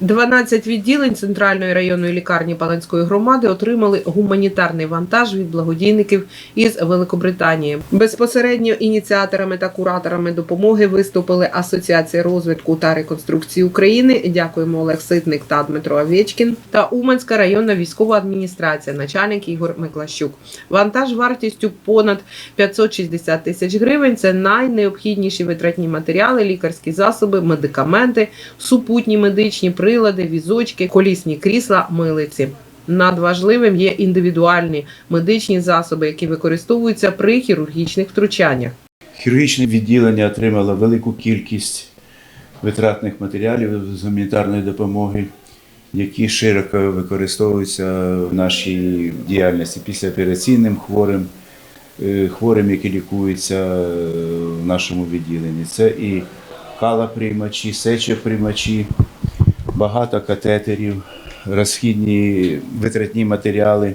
12 відділень центральної районної лікарні Паланської громади отримали гуманітарний вантаж від благодійників із Великобританії. Безпосередньо ініціаторами та кураторами допомоги виступили Асоціація розвитку та реконструкції України. Дякуємо Олег Ситник та Дмитро Авєчкін та Уманська районна військова адміністрація, начальник Ігор Миклащук. Вантаж вартістю понад 560 тисяч гривень. Це найнеобхідніші витратні матеріали, лікарські засоби, медикаменти, супутні медичні прилади, візочки, колісні крісла, милиці. Надважливим є індивідуальні медичні засоби, які використовуються при хірургічних втручаннях. Хірургічне відділення отримало велику кількість витратних матеріалів з гуманітарної допомоги, які широко використовуються в нашій діяльності післяопераційним хворим, е, хворим, які лікуються е, в нашому відділенні. Це і калоприймачі, сечоприймачі, багато катетерів, розхідні витратні матеріали.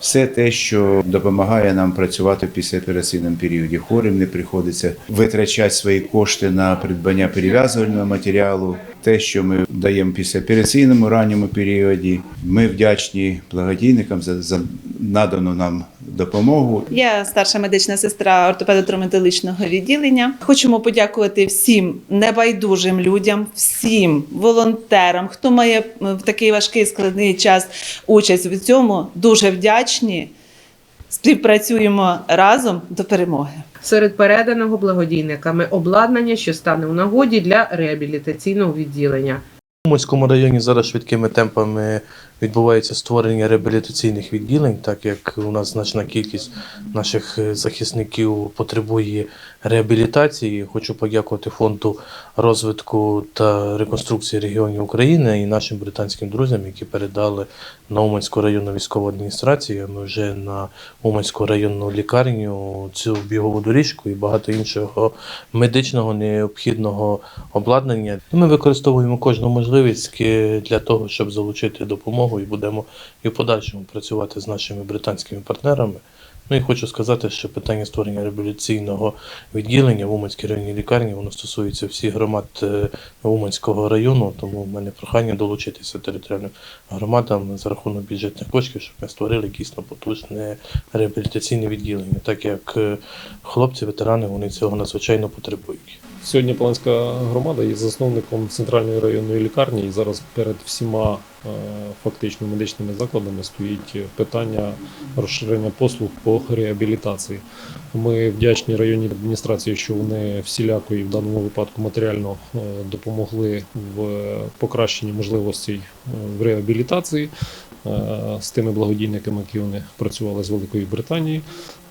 Все те, що допомагає нам працювати в післяопераційному періоді. Хворим не приходиться витрачати свої кошти на придбання перев'язувального матеріалу. Те, що ми даємо в післяопераційному ранньому періоді. Ми вдячні благодійникам за, за надану нам допомогу. Я старша медична сестра ортопедо-травматологічного відділення. Хочемо подякувати всім небайдужим людям, всім волонтерам, хто має в такий важкий складний час участь в цьому. Дуже вдячні. Співпрацюємо разом до перемоги. Серед переданого благодійниками обладнання, що стане у нагоді для реабілітаційного відділення. У Уманському районі зараз швидкими темпами відбувається створення реабілітаційних відділень, так як у нас значна кількість наших е, захисників потребує реабілітації. Хочу подякувати фонду розвитку та реконструкції регіонів України і нашим британським друзям, які передали на Уманську районну військову адміністрацію. Ми вже на Уманську районну лікарню цю бігову доріжку і багато іншого медичного необхідного обладнання. Ми використовуємо кожну можливість е, для того, щоб залучити допомогу, і будемо і в подальшому працювати з нашими британськими партнерами. Ну і хочу сказати, що питання створення реабілітаційного відділення в Уманській районній лікарні воно стосується всіх громад е, Уманського району, тому в мене прохання долучитися територіальним громадам за рахунок бюджетних коштів, щоб ми створили дійсно потужне реабілітаційне відділення, так як е, хлопці, ветерани, вони цього надзвичайно потребують. Сьогодні Паланська громада є засновником центральної районної лікарні, і зараз перед всіма е, фактично медичними закладами стоїть питання розширення послуг по реабілітації. Ми вдячні районній адміністрації, що вони всіляко і в даному випадку матеріально е, допомогли в покращенні можливостей е, в реабілітації з тими благодійниками, які вони працювали з Великої Британії.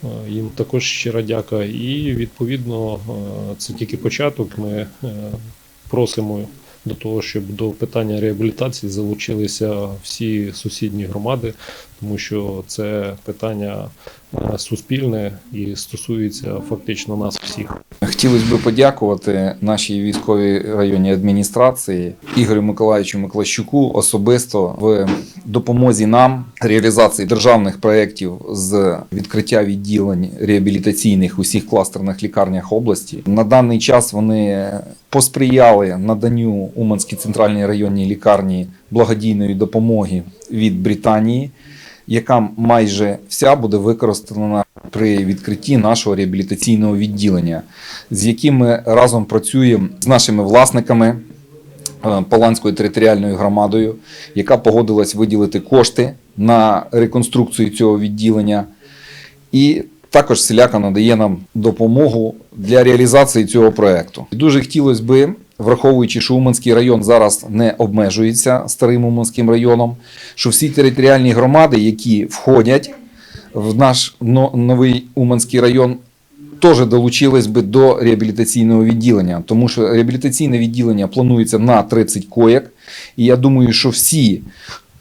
Е, Їм також щира дяка. І відповідно е, це тільки початок. Ми е, просимо до того, щоб до питання реабілітації залучилися всі сусідні громади, тому що це питання е, суспільне і стосується фактично нас всіх. Хотілося б подякувати нашій військовій районній адміністрації Ігорю Миколаївичу Миклащуку особисто в допомозі нам реалізації державних проєктів з відкриття відділень реабілітаційних у всіх кластерних лікарнях області. На даний час вони посприяли наданню Уманській центральній районній лікарні благодійної допомоги від Британії яка майже вся буде використана при відкритті нашого реабілітаційного відділення, з яким ми разом працюємо з нашими власниками. е, Поланською територіальною громадою, яка погодилась виділити кошти на реконструкцію цього відділення, і також селяка надає нам допомогу для реалізації цього проекту. Дуже хотілося би, враховуючи, що Уманський район зараз не обмежується старим Уманським районом, що всі територіальні громади, які входять в наш новий Уманський район, теж долучились би до реабілітаційного відділення, тому що реабілітаційне відділення планується на 30 коєк. І я думаю, що всі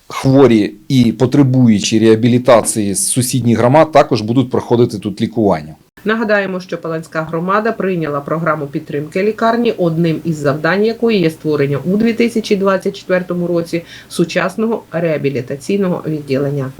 хворі і потребуючі реабілітації з сусідніх громад також будуть проходити тут лікування. Нагадаємо, що Паланська громада прийняла програму підтримки лікарні, одним із завдань якої є створення у 2024 році сучасного реабілітаційного відділення.